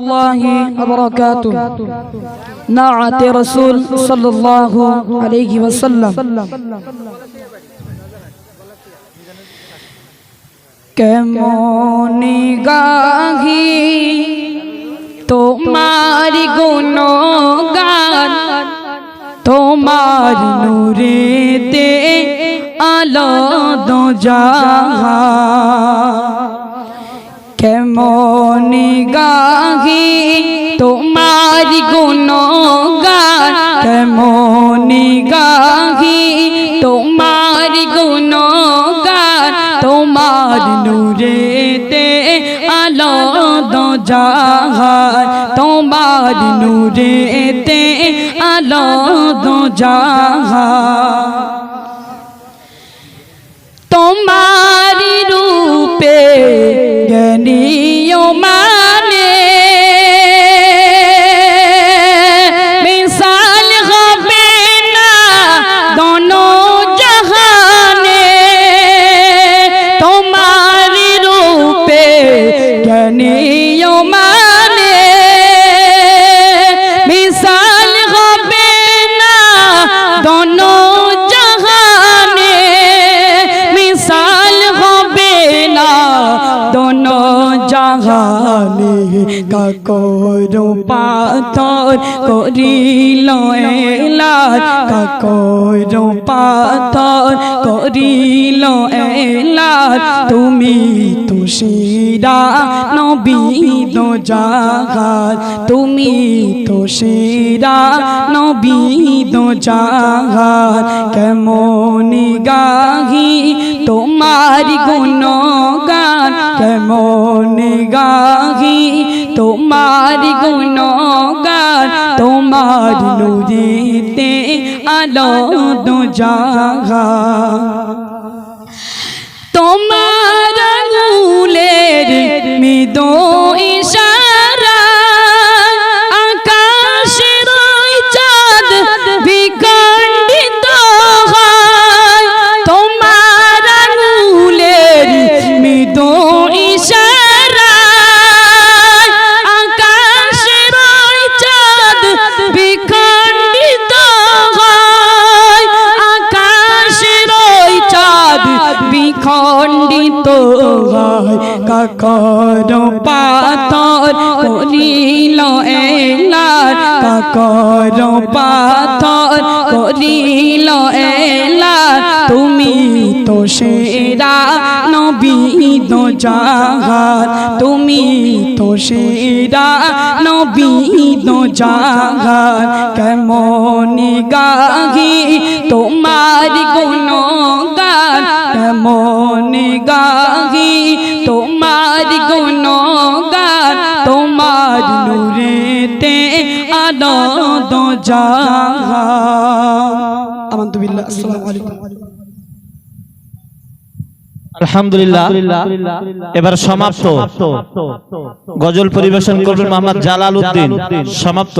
الله وبركاته نعت رسول صلى الله عليه وسلم কেমন গাহি তোমার গুণগান তোমার নূরেতে আলো দো জাহা কেমন গাহি তোমার গুণগান। কেমন গাহি তোমার গুণগান। তোমার নূরেতে আলো দো জাহান তোমার নূরেতে আলো দো জ্ঞানীয় মানে মিসাল হবে না দোনো মিসাল হবে না দোনো জাহানে। কাকর পাথর করিল এলার, কাকর পাথর করিল এলার। তুমি তো শিরা নবী দো জাহার তুমি তো শিরা নবী দো জাহার কেমন গাহি তোমার গুণগান? কেমন গাহি তোমার গুণগান তোমার নুরিতে আলো দু জাহার বিখণ্ডিত হয়, কাকর পাথর করিল এলার, কাকর পাথর করিল এলার। তুমি তো সেরা নবী জাহার তুমি তো সেরা নবী জাহার কেমন গাহি তোমার গুণগান তোমার নূরেতে আনন্দ আসসালামু আলাইকুম। আলহামদুলিল্লাহ এবার সমাপ্ত। গজল পরিবেশন করবেন মোহাম্মদ জালাল উদ্দিন সমাপ্ত।